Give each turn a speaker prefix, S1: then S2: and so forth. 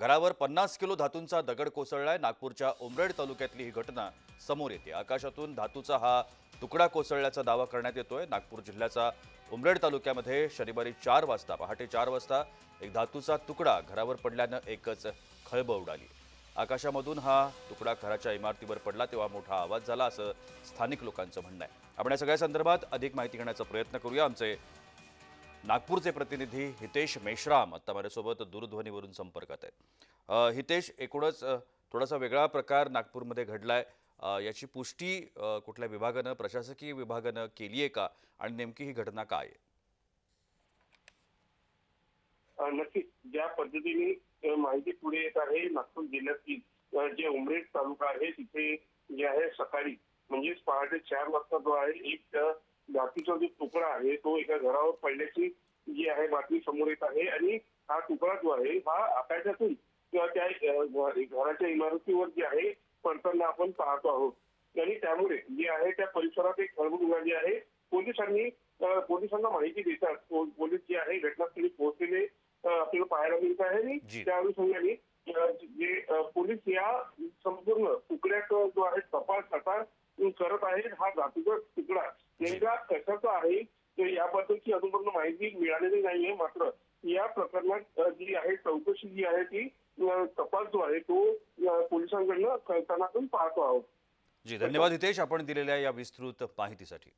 S1: घरावर पन्नास किलो धातूंचा दगड कोसळलाय. नागपूरच्या उमरेड तालुक्यातली ही घटना समोर येते. आकाशातून धातूचा हा तुकडा कोसळल्याचा दावा करण्यात येतोय. नागपूर जिल्ह्याचा उमरेड तालुक्यामध्ये शनिवारी चार वाजता पहाटे चार वाजता एक धातूचा तुकडा घरावर पडल्यानं एकच खळबळ उडाली. आकाशामधून हा तुकडा घराच्या इमारतीवर पडला तेव्हा मोठा आवाज झाला असं स्थानिक लोकांचं म्हणणं आहे. आपण या सगळ्या संदर्भात अधिक माहिती घेण्याचा प्रयत्न करूया. आमचे नागपूरचे प्रतिनिधी हितेश मेश्राम आता माझ्यासोबत दूरध्वनीवरून संपर्कात आहेत. हितेश एकूणच थोडासा वेगळा प्रकार नागपूरमध्ये घडलाय. आहे याची पुष्टी कुठल्या विभागानं प्रशासकीय विभागानं केली आहे का? आणि नेमकी ही घटना काय आहे?
S2: नक्कीच. ज्या पद्धतीने माहिती पुढे येत आहे नागपूर जिल्ह्यातील जे उमरेड तालुका आहे तिथे जे आहे सकाळी म्हणजेच पहाटे चार वाजता जो आहे एक धातूचा जो तुकडा आहे तो एका घरावर पडल्याची जी आहे बातमी समोर येत आहे. आणि हा तुकडा जो आहे हा आकाशातून किंवा त्या घराच्या इमारतीवर जे आहे पडताना आपण पाहतो आहोत. आणि त्यामुळे जे आहे त्या परिसरात एक खळबळ उडाली आहे. पोलिसांनी पोलिसांना माहिती देतात. पोलीस जे आहे घटनास्थळी पोहोचलेले आपल्याला पाहायला मिळत आहे. आणि. त्या अनुषंगाने जे पोलीस या संपूर्ण तुकड्यात जो आहे तपास आता करत आहेत. हा धातूचा तुकडा नेमका कशाचा आहे याबद्दलची अजूनपर्यंत माहिती मिळालेली नाहीये. मात्र या प्रकरणात जी आहे चौकशी जी आहे ती तपास जो आहे तो पोलिसांकडनं कळताना आपण पाहतो आहोत.
S1: जी धन्यवाद हितेश. आपण दिलेल्या या विस्तृत माहितीसाठी.